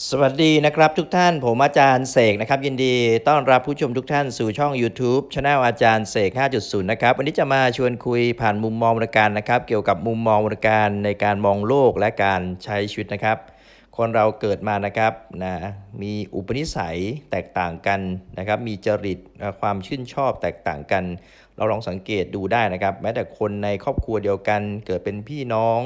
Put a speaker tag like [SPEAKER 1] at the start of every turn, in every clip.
[SPEAKER 1] สวัสดีนะครับทุกท่านผมอาจารย์เสกนะครับยินดีต้อนรับผู้ชมทุกท่านสู่ช่อง YouTube Channel อาจารย์เสก 5.0 นะครับวันนี้จะมาชวนคุยผ่านมุมมองบริการนะครับ เกี่ยวกับมุมมองบริการในการมองโลกและการใช้ชีวิตนะครับ คนเราเกิดมานะครับนะมีอุปนิสัยแตกต่างกันนะครับ มีจริตความชื่นชอบแตกต่างกัน เราลองสังเกตดูได้นะครับ แม้แต่คนในครอบครัวเดียวกันเกิดเป็นพี่น้อง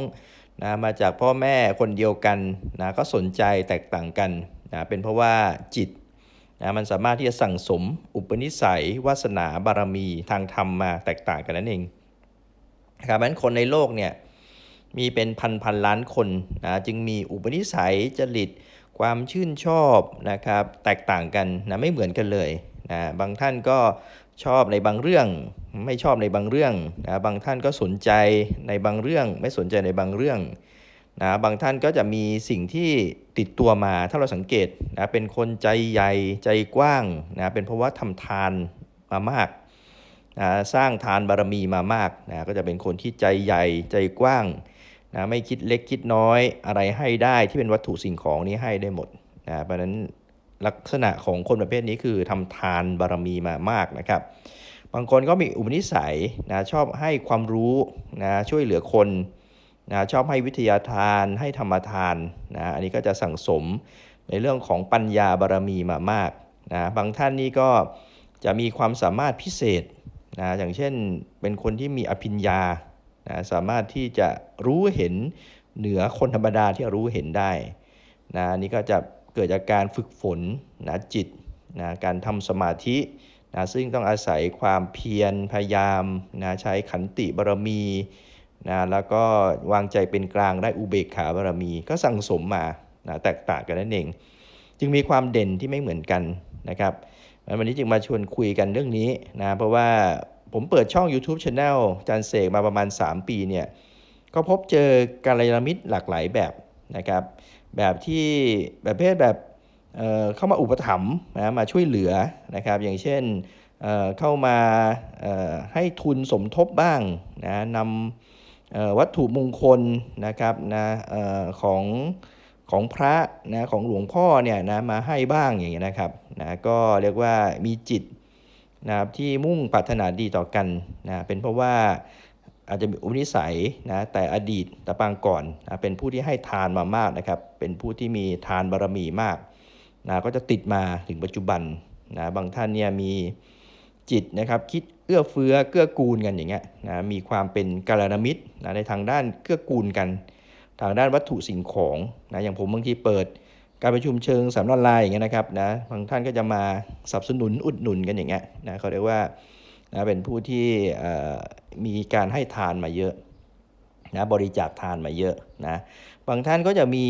[SPEAKER 1] นะมาจากพ่อแม่คนเดียวกันนะก็สนใจแตกต่างกันนะเป็นเพราะว่าจิตนะมันสามารถที่จะสั่งสม อุปนิสัย วาสนาบารมีทางธรรมมาแตกต่างกันนั่นเองนะครับนั้นคนในโลกเนี่ยมีเป็นพันพันล้านคนนะจึงมีอุปนิสัยจริตความชื่นชอบนะครับแตกต่างกันนะไม่เหมือนกันเลยนะบางท่านก็ ชอบในบางเรื่อง ไม่ชอบในบางเรื่องนะบางท่านก็สนใจในบางเรื่อง ไม่สนใจในบางเรื่องนะบางท่านก็จะมีสิ่งที่ติดตัวมาถ้าเราสังเกตนะเป็นคนใจใหญ่ใจกว้างนะเป็นเพราะว่าทำทานมามากนะสร้างทานบารมีมามากนะก็จะเป็นคนที่ใจใหญ่ใจกว้างนะไม่คิดเล็กคิดน้อยอะไรให้ได้ที่เป็นวัตถุสิ่งของนี้ให้ได้หมดนะเพราะฉะนั้น ลักษณะของคนประเภทนี้คือทำทานบารมีมามากนะครับ บางคนก็มีอุปนิสัยนะชอบให้ความรู้นะช่วยเหลือคนนะชอบให้วิทยาทานให้ธรรมทานนะอันนี้ก็จะสั่งสมในเรื่องของปัญญาบารมีมามากนะบางท่านนี่ก็จะมีความสามารถพิเศษนะอย่างเช่นเป็นคนที่มีอภิญญานะสามารถที่จะรู้เห็นเหนือคนธรรมดาที่รู้เห็นได้นะอันนี่ก็จะ เกิดจากการฝึกฝนนะจิตนะการทำสมาธินะซึ่งต้องอาศัยความเพียรพยายามนะใช้ขันติบารมีนะแล้วก็วางใจเป็นกลางได้อุเบกขาบารมี ก็สั่งสมมานะแตกต่างกันนั่นเอง จึงมีความเด่นที่ไม่เหมือนกันนะครับวันนี้จึงมาชวนคุยกันเรื่องนี้นะเพราะว่าผมเปิดช่อง YouTube Channel จานเสกมาประมาณ 3 ปีเนี่ยก็พบเจอการยามิตรหลากหลายแบบนะครับ แบบที่แบบเพศแบบเอ่อเข้ามาอุปถัมภ์นะมาช่วยเหลือนะครับ อย่างเช่นเอ่อเข้ามาเอ่อให้ทุนสมทบบ้างนะนำเอ่อวัตถุมงคลนะครับนะเอ่อของของพระนะของหลวงพ่อเนี่ยนะมาให้บ้างอย่างเงี้ยนะครับนะก็เรียกว่ามีจิตนะครับที่มุ่งปรารถนาดีต่อกันนะเป็นเพราะว่า อาจจะมีอุปนิสัยนะแต่อดีตต่ปางก่อนนะเป็นผู้ที่ให้ทานมามากนะครับ เป็นผู้ที่มีทานบารมีมากนะก็จะติดมาถึงปัจจุบันนะบางท่านเนี่ยมีจิตนะครับคิดเอื้อเฟื้อเกื้อกูลกันอย่างเงี้ยนะมีความเป็นกาลมิตรนะในทางด้านเกื้อกูลกัน ทางด้านวัตถุสิ่งของนะอย่างผมบางทีเปิดการประชุมเชิงสามออนไลน์อย่างเงี้ยนะครับนะบางท่านก็จะมาสนับสนุนอุดหนุนกันอย่างเงี้ยนะเขาเรียกว่า นะเป็นผู้ที่มีการให้ทานมาเยอะนะบริจาคทานมาเยอะนะบางท่านก็จะมี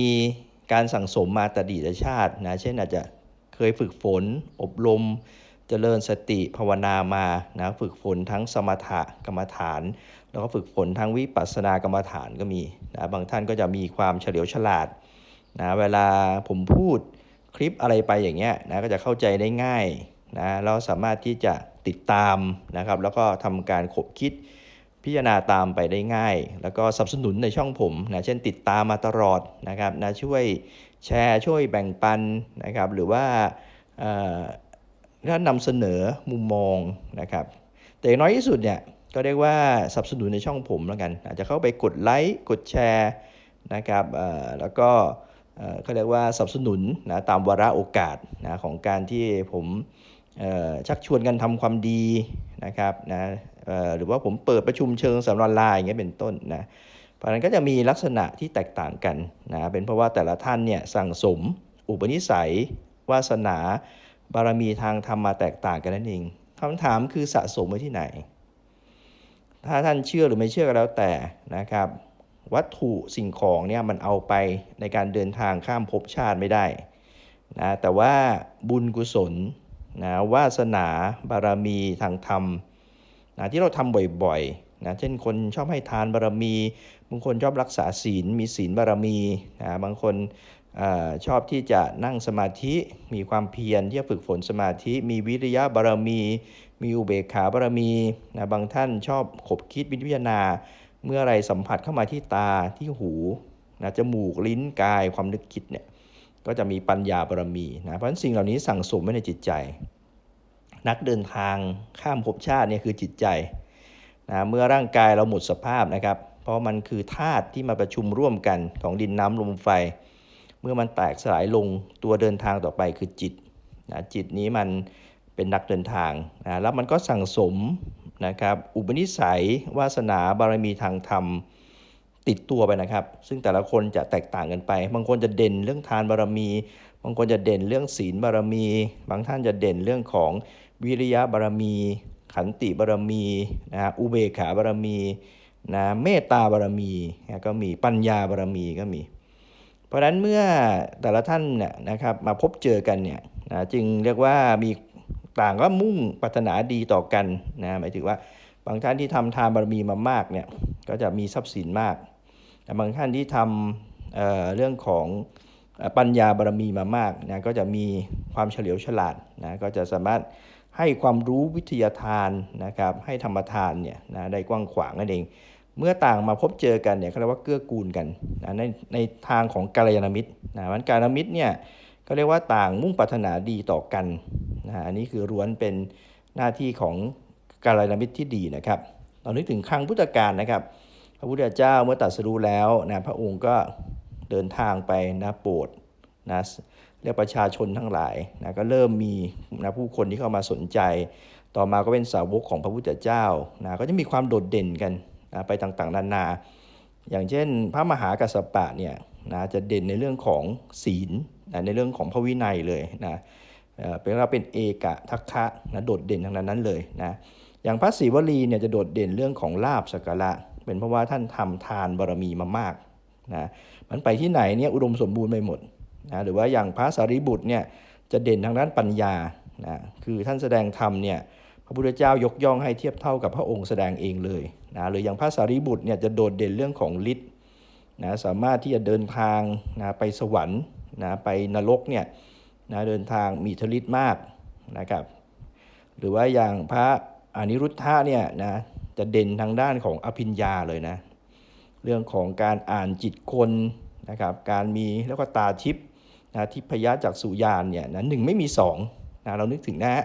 [SPEAKER 1] การสั่งสมมาตดีตชาตินะเช่นอาจจะเคยฝึกฝน อบรมเจริญสติภาวนามานะฝึกฝนทั้งสมถะกรรมฐาน แล้วก็ฝึกฝนทั้งวิปัสสนากรรมฐานก็มีนะบางท่านก็จะมีความเฉลียวฉลาดนะเวลาผมพูดคลิปอะไรไปอย่างเงี้ยนะก็จะเข้าใจได้ง่ายนะเราสามารถที่จะ ติดตามนะครับ แล้วก็ทำการขบคิดพิจารณาตามไปได้ง่าย แล้วก็สนับสนุนในช่องผมนะเช่นติดตามมาตลอดนะครับนะช่วยแชร์ช่วยแบ่งปันนะครับหรือว่าถ้านำเสนอมุมมองนะครับแต่อย่างน้อยที่สุดเนี่ยก็เรียกว่าสนับสนุนในช่องผมแล้วกัน อาจจะเข้าไปกดไลค์กดแชร์นะครับแล้วก็เขาเรียกว่าสนับสนุนนะตามวาระโอกาสนะของการที่ผม ชักชวนกันทำความดีนะครับนะหรือว่าผมเปิดประชุมเชิงสำนักลน์อย่างเงี้ยเป็นต้นนะเพราะฉะนั้นก็จะมีลักษณะที่แตกต่างกันนะเป็นเพราะว่าแต่ละท่านเนี่ยสั่งสม อุปนิสัย วาสนา บารมีทางธรรมมาแตกต่างกันนั่นเองคำถามคือสะสมไว้ที่ไหน ถ้าท่านเชื่อหรือไม่เชื่อก็แล้วแต่นะครับ วัตถุสิ่งของเนี่ยมันเอาไปในการเดินทางข้ามภพชาติไม่ได้นะแต่ว่าบุญกุศล นะวาสนาบารมีทางธรรมนะที่เราทำบ่อยๆนะเช่นคนชอบให้ทานบารมี บางคนชอบรักษาศีลมีศีลบารมีนะบางคนอชอบที่จะนั่งสมาธิมีความเพียรที่จะฝึกฝนสมาธิ มีวิริยะบารมี มีอุเบกขาบารมีนะบางท่านชอบขบคิดวิจารณาเมื่ออะไรสัมผัสเข้ามาที่ตาที่หูนะจมูกลิ้นกายความนึกคิดเนี่ย ก็จะมีปัญญาบารมีนะเพราะฉะนั้นสิ่งเหล่านี้สั่งสมไว้ในจิตใจ นักเดินทางข้ามภพชาติเนี่ยคือจิตใจนะเมื่อร่างกายเราหมดสภาพนะครับ เพราะมันคือธาตุที่มาประชุมร่วมกันของดินน้ำลมไฟ เมื่อมันแตกสลายลงตัวเดินทางต่อไปคือจิตนะจิตนี้มันเป็นนักเดินทางนะแล้วมันก็สั่งสมนะครับอุปนิสัยวาสนาบารมีทางธรรม ติดตัวไปนะครับ ซึ่งแต่ละคนจะแตกต่างกันไป บางคนจะเด่นเรื่องทานบารมี บางคนจะเด่นเรื่องศีลบารมี บางท่านจะเด่นเรื่องของวิริยะบารมี ขันติบารมีนะอุเบกขาบารมีนะเมตตาบารมีนะก็มีปัญญาบารมีก็มี เพราะฉะนั้นเมื่อแต่ละท่านเนี่ยนะครับมาพบเจอกันเนี่ยนะจึงเรียกว่ามีต่างก็มุ่งปรารถนาดีต่อกันนะหมายถึงว่าบางท่านที่ทำทานบารมีมามากเนี่ยก็จะมีทรัพย์สินมาก แต่บางท่านที่ทำเเรื่องของปัญญาบารมีมามากนะก็จะมีความเฉลียวฉลาดนะก็จะสามารถให้ความรู้วิทยาทานนะครับให้ธรรมทานเนี่ยนะได้กว้างขวางนั่นเอง เมื่อต่างมาพบเจอกันเนี่ยเขาเรียกว่าเกื้อกูลกันนะในในทางของกัลยาณมิตรนะมันกัลยาณมิตรเนี่ยก็เรียกว่าต่างมุ่งปรารถนาดีต่อกันนะอันนี้คือล้วนเป็นหน้าที่ของกัลยาณมิตรที่ดีนะครับเรานึกถึงครั้งพุทธกาลนะครับ พระพุทธเจ้าเมื่อตรัสรู้แล้วนะพระองค์ก็เดินทางไปนะโปรดนะเรียกประชาชนทั้งหลายนะก็เริ่มมีนะผู้คนที่เข้ามาสนใจ ต่อมาก็เป็นสาวกของพระพุทธเจ้านะก็จะมีความโดดเด่นกันนะไปต่างๆนานา อย่างเช่น พระมหากัสสปะเนี่ยนะจะเด่นในเรื่องของศีลนะในเรื่องของพระวินัยเลยนะเอ่อเป็นเราเป็นเอกะทัคคะนะโดดเด่นทางนั้นนั้นเลยนะอย่างพระศรีวลีเนี่ยจะโดดเด่นเรื่องของลาบสักการะ เป็นเพราะว่าท่านทำทานบารมีมามากนะมันไปที่ไหนเนี่ยอุดมสมบูรณ์ไปหมดนะหรือว่าอย่างพระสารีบุตรเนี่ยจะเด่นทางด้านปัญญานะคือท่านแสดงธรรมเนี่ยพระพุทธเจ้ายกย่องให้เทียบเท่ากับพระองค์แสดงเองเลยนะหรืออย่างพระสารีบุตรเนี่ยจะโดดเด่นเรื่องของฤทธิ์นะสามารถที่จะเดินทางนะไปสวรรค์นะไปนรกเนี่ยนะเดินทางมีทฤทธิ์มากนะครับหรือว่าอย่างพระอนิรุทธะเนี่ยนะ จะเด่นทางด้านของอภิญญาเลยนะ เรื่องของการอ่านจิตคนนะครับ การมีแล้วก็ตาทิพย์นะทิพยะจากสุญานเนี่ยนะหนึ่งไม่มีสองนะเรานึกถึงนะฮะ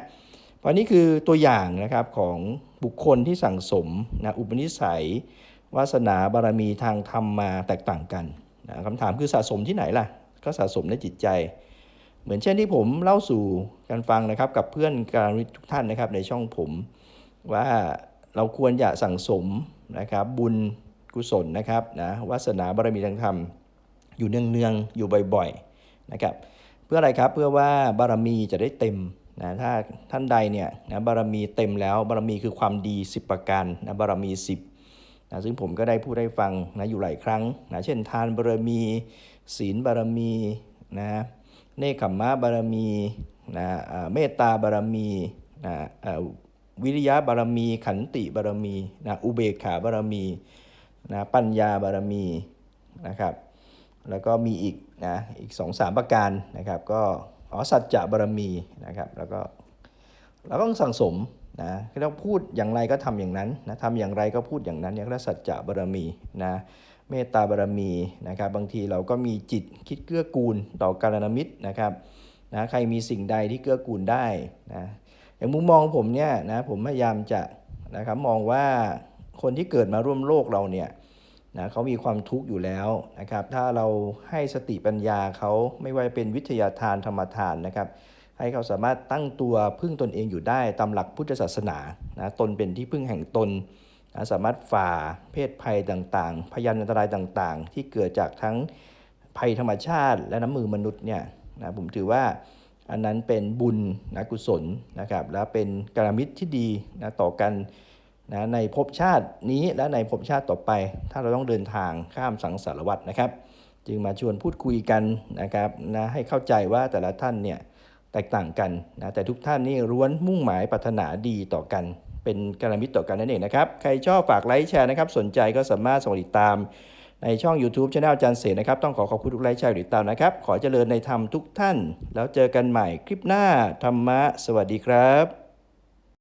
[SPEAKER 1] เพราะนี่คือตัวอย่างนะครับของบุคคลที่สั่งสมนะอุปนิสัยวาสนาบารมีทางธรรมมาแตกต่างกันนะคำถามคือสะสมที่ไหนล่ะ ก็สะสมในจิตใจ เหมือนเช่นที่ผมเล่าสู่กันฟังนะครับ กับเพื่อนการทุกท่านนะครับในช่องผมว่า เราควรจะสั่งสมนะครับบุญกุศลนะครับนะวาสนาบารมีทางธรรม อยู่เนืองๆอยู่บ่อยๆนะครับเพื่ออะไรครับเพื่อว่าบารมีจะได้เต็มนะถ้าท่านใดเนี่ยนะบารมีเต็มแล้วบารมีคือความดี 10 ประการนะบารมี 10นะซึ่งผมก็ได้พูดให้ฟังนะอยู่หลายครั้งนะเช่นทานบารมี ศีลบารมีนะเนคขมมะบารมีนะเมตตาบารมีนะอ่า วิริยะบารมี ขันติบารมีนะอุเบกขาบารมีนะปัญญาบารมีนะครับแล้วก็มีอีกนะอีกสองสามประการนะครับก็อ๋อสัจจะบารมีนะครับแล้วก็เราก็ต้องสั่งสมนะเราพูดอย่างไรก็ทำอย่างนั้นนะทำอย่างไรก็พูดอย่างนั้นเนี่ยเรียกว่าสัจจะบารมีนะเมตตาบารมีนะครับบางทีเราก็มีจิตคิดเกื้อกูลต่อการณมิตรนะครับนะใครมีสิ่งใดที่เกื้อกูลได้นะ อย่างมุมมองผมเนี่ยนะผมพยายามจะนะครับมองว่าคนที่เกิดมาร่วมโลกเราเนี่ยนะเขามีความทุกข์อยู่แล้วนะครับ ถ้าเราให้สติปัญญาเขาไม่ว่าจะเป็นวิทยาทานธรรมทานนะครับ ให้เขาสามารถตั้งตัวพึ่งตนเองอยู่ได้ตามหลักพุทธศาสนานะตนเป็นที่พึ่งแห่งตนนะสามารถฝ่าเพศภัยต่างๆ พยันอันตรายต่างๆ ที่เกิดจากทั้งภัยธรรมชาติและน้ำมือมนุษย์เนี่ยนะผมถือว่า อันนั้นเป็นบุญนะกุศลนะครับและเป็นกรมิตรที่ดีนะต่อกันนะในภพชาตินี้และในภพชาติต่อไป ถ้าเราต้องเดินทางข้ามสังสารวัฏนะครับ จึงมาชวนพูดคุยกันนะครับนะให้เข้าใจว่าแต่ละท่านเนี่ยแตกต่างกันนะแต่ทุกท่านนี่ล้วนมุ่งหมายปรารถนาดีต่อกัน เป็นกรมิตรต่อกันนั่นเองนะครับ ใครชอบฝากไลค์แชร์นะครับ สนใจก็สามารถส่งติดตาม ในช่อง YouTube Channel อาจารย์เสนนะครับ ต้องขอขอบคุณทุกไลค์แชร์ติดตามนะครับ ขอเจริญในธรรมทุกท่าน แล้วเจอกันใหม่คลิปหน้าธรรมะ สวัสดีครับ